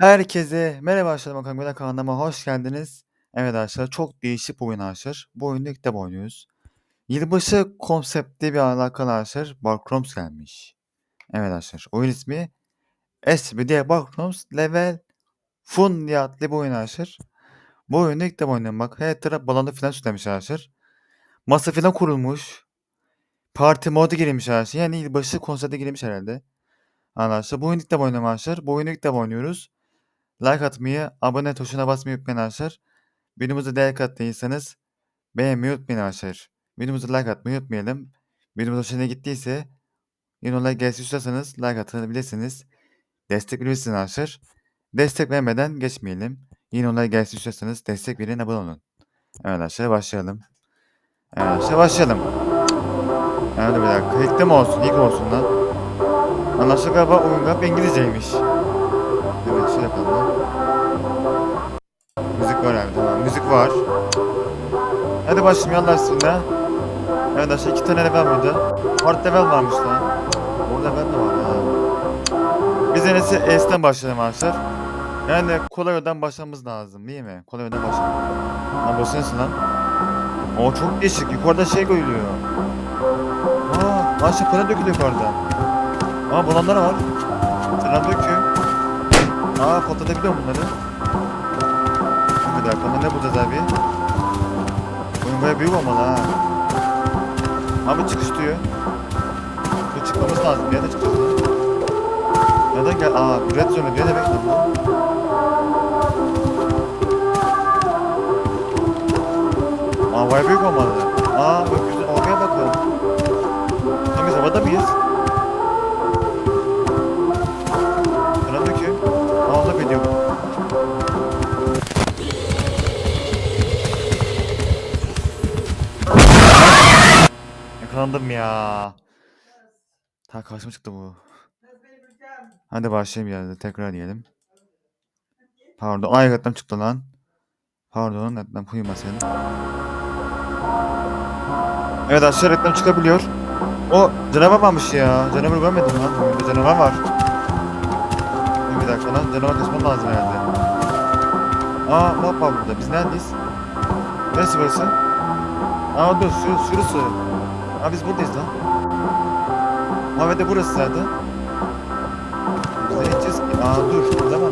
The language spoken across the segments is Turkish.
Herkese merhaba arkadaşlar Güzel kanalıma hoş geldiniz. Evet arkadaşlar çok değişik bir oyun arkadaşlar. Bu oyunu ilk defa oynuyoruz. Yılbaşı konseptli bir alakalı arkadaşlar Backrooms gelmiş. Evet arkadaşlar oyun ismi SBD Backrooms Level Fun diye adlı bir oyun arkadaşlar. Bu oyunu ilk defa oynuyorum bak. Her taraf balonu falan süslemiş arkadaşlar. Masa falan kurulmuş. Parti modu girmiş arkadaşlar. Yani yılbaşı konsepte girmiş herhalde. Arkadaşlar bu oyunu ilk defa oynuyorum arkadaşlar. Bu oyunu ilk defa oynuyoruz. Like atmayı, abone tuşuna basmayı unutmayın arkadaşlar. Videomuza değer kattıysanız beğenmeyi unutmayın arkadaşlar. Videomuza like atmayı unutmayalım. Videomuz hoşuna gittiyse yine like gelsin istiyorsanız like atabilirsiniz. Destek verirsiniz arkadaşlar. Destek vermeden geçmeyelim. Yine like gelsin istiyorsanız destek verin abone olun. Evet arkadaşlar başlayalım. Evet arkadaşlar başlayalım. Evet bir dakika. De mi olsun? İlk olsun lan. Anlaştık galiba oyun galiba İngilizceymiş. Evet şey yapalım. Müzik var abi tamam. Müzik var. Hadi başlayalım yallah bismillah. Evet arkadaşlar iki tane level burada. Hard level varmış lan. O level de var ha. Biz en iyisi S'den başlayalım arkadaşlar. Yani kolay yoldan başlamamız lazım değil mi? Kolay yoldan başlayalım. Lan sensin lan. O çok değişik. Yukarıda şey koyuluyor. Aa, lan şey para dökülüyor yukarıda. Aa bulanlar var. Selam döküyor. Aa patlatabiliyor bunları. Bir dakika ne bulacağız abi? Oyun baya büyük olmalı ha. Abi çıkış diyor. Bu çıkmamız lazım. Bir yerde çıkacağız lan. Neden gel? Aa red zone diyor demek lan bu. Aa baya büyük olmalı. Aa gökyüzü havaya bakın. Lan biz havada mıyız? Selamünaleyküm. Aa o da video. Yakalandım ya. Ta karşıma çıktı bu. Hadi başlayalım ya. Tekrar diyelim. Pardon. Ay çıktı lan. Pardon. Reklam uyumasaydım. Evet aşağı reklam çıkabiliyor. O canavar varmış ya. Canavar görmedim lan. Oyunda canavar var. Bir dakika lan. Canavar kaçmam lazım herhalde. Aa map var burada. Biz neredeyiz? Neresi burası? Aa dur şu, şurası. Aa biz buradayız lan. Aa ve de burası zaten. Biz de gideceğiz ki. Aa dur. Burada mı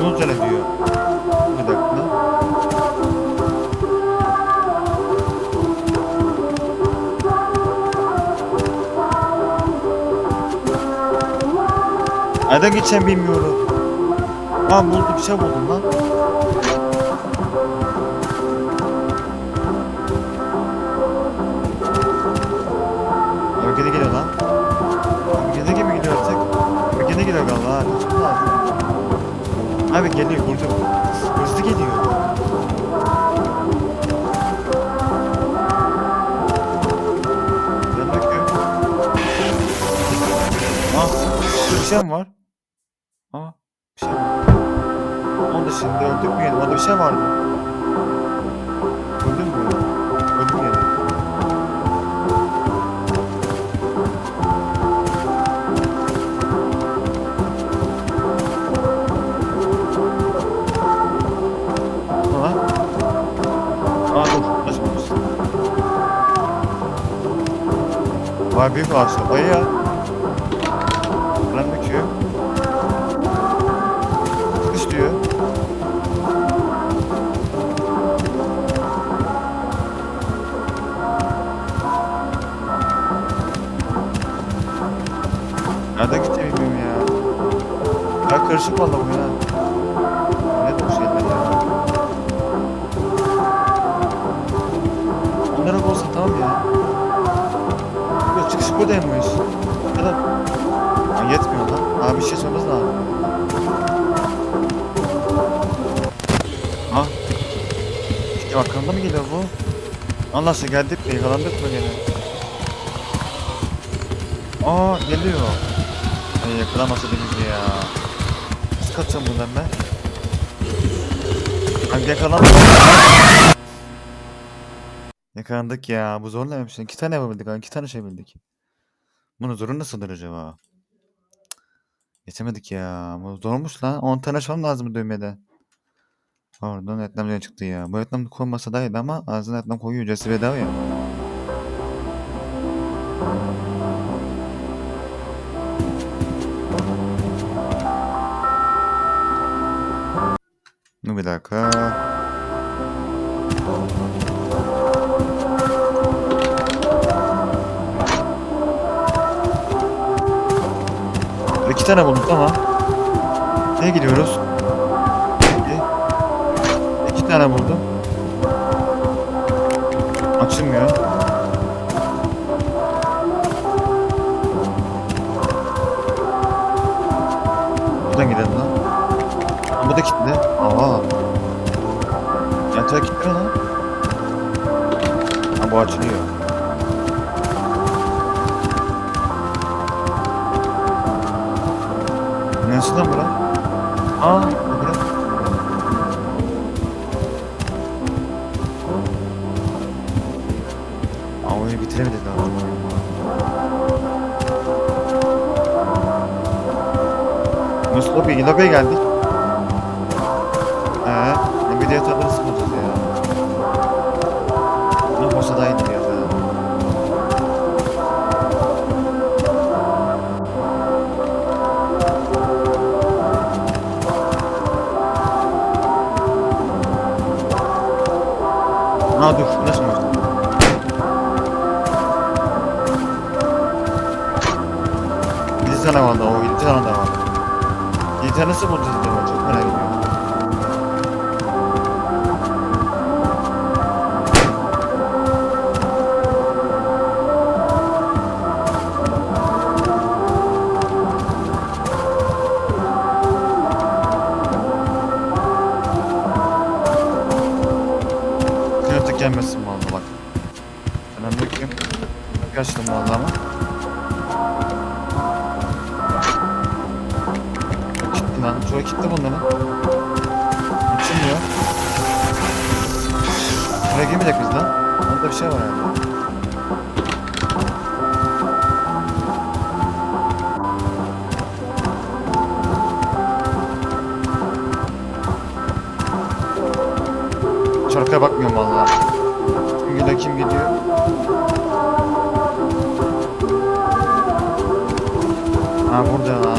Bunu üzerine diyor. Nereden geçeceğim bilmiyorum. Aa buldum bir şey buldum lan. Abi gene geliyor lan. Abi gene gibi gidiyor artık. Abi gene geliyor galiba ha. Lazım. Abi geliyor vurdum. Hızlı geliyor. Bakıyorum. Ah, bir şey var? Şimdi öldük mü yine? Orada bir şey vardı. Öldüm mü? Öldüm. Aa dur. Açmamış. Vay büyük ağaçlar. Ayı ya. Lan büküyor. Bilmiyorum ya. Ya karışık valla bu ya. Ne bu şeyler ya. Onlara olsa tamam ya. Yok çıkış buradaymış. Ya da... Aa, yetmiyor lan. Abi bir şey sormamız lazım. Ah. İşte arkamda mı geliyor bu? Aşkına geldik mi? Yakalandık mı gene? Aa geliyor. Ay yakalamasa bizi ya. Nasıl kaçacağım buradan ben? Abi yakalandım. Kandık ya. Bu zor neymiş? İki tane yapabildik. ha, iki tane şey bildik. Bunu zoru nasıldır acaba? Geçemedik ya. Bu zormuş lan. 10 tane açmam lazım düğmede. Pardon reklam çıktı ya. Bu reklam koymasa iyiydi ama ağzına reklam koyuyor. Ücretsiz bedava ya. Dur bir dakika. İki tane bulduk tamam. Neye gidiyoruz? Peki. İki tane buldum. Açılmıyor. Buradan gidelim lan. Kilitli. Aa. Yatağı kilitli mi lan? Ha bu açılıyor. Nasıl lan bura? Aa, bura. Aa, oyunu bitiremedik daha. Nasıl lobi? Lobiye geldik. Nvidia tadını sıkılacağız ya. Ne iyi diyoruz ya. Aa dur, nasıl mı? Bir tane vardı o, bir tane daha var. Tane nasıl bulacağız Ben bakayım. Kaçtım valla ama. Gitti lan. Şuraya gitti bunların. Açılmıyor. Buraya girmeyecek biz lan. Orada bir şey var herhalde. Şarkıya bakmıyorum valla. Ha burada lan.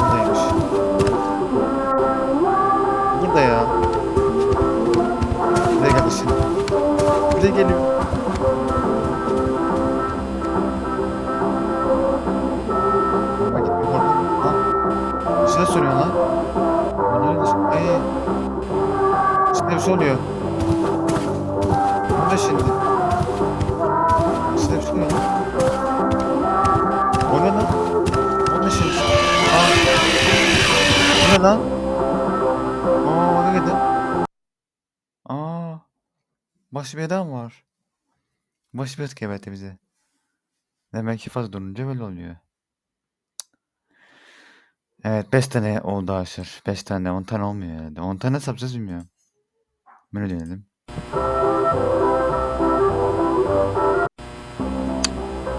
Buradaymış. Burada ya. Buraya geldi şimdi. Buraya geliyor. Bak gitmiyor korktum. Ha. Bir şey soruyor lan. Bunlar ne? Ay. Şimdi bir şey oluyor. Bu da şimdi. Şimdi bir şey oluyor lan. Ne lan? Aa ne dedi? Aa. Başka bir adam var. Başka bir gebertti bize. Demek ki fazla durunca böyle oluyor. Evet 5 tane oldu aşır. 5 tane 10 tane olmuyor herhalde. 10 tane nasıl yapacağız bilmiyorum. Bunu denedim.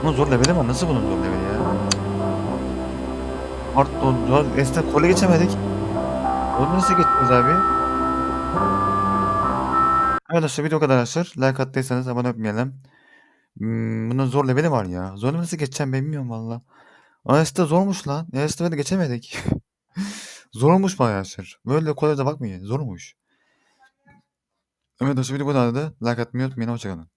Bunu zor level ama nasıl bunun zor level ya? Pardon zor. Eskiden kole geçemedik. Onu nasıl geçeceğiz abi? Arkadaşlar video kadar arkadaşlar. Like attıysanız abone olmayalım. Hmm, bunun zor leveli var ya. Zor nasıl geçeceğim ben bilmiyorum valla. Aslında zormuş lan. Aslında de geçemedik. Zormuş bayağı arkadaşlar. Böyle kolay da bakmayın. Zormuş. Evet arkadaşlar video bu kadardı. Like atmayı unutmayın. Hoşçakalın.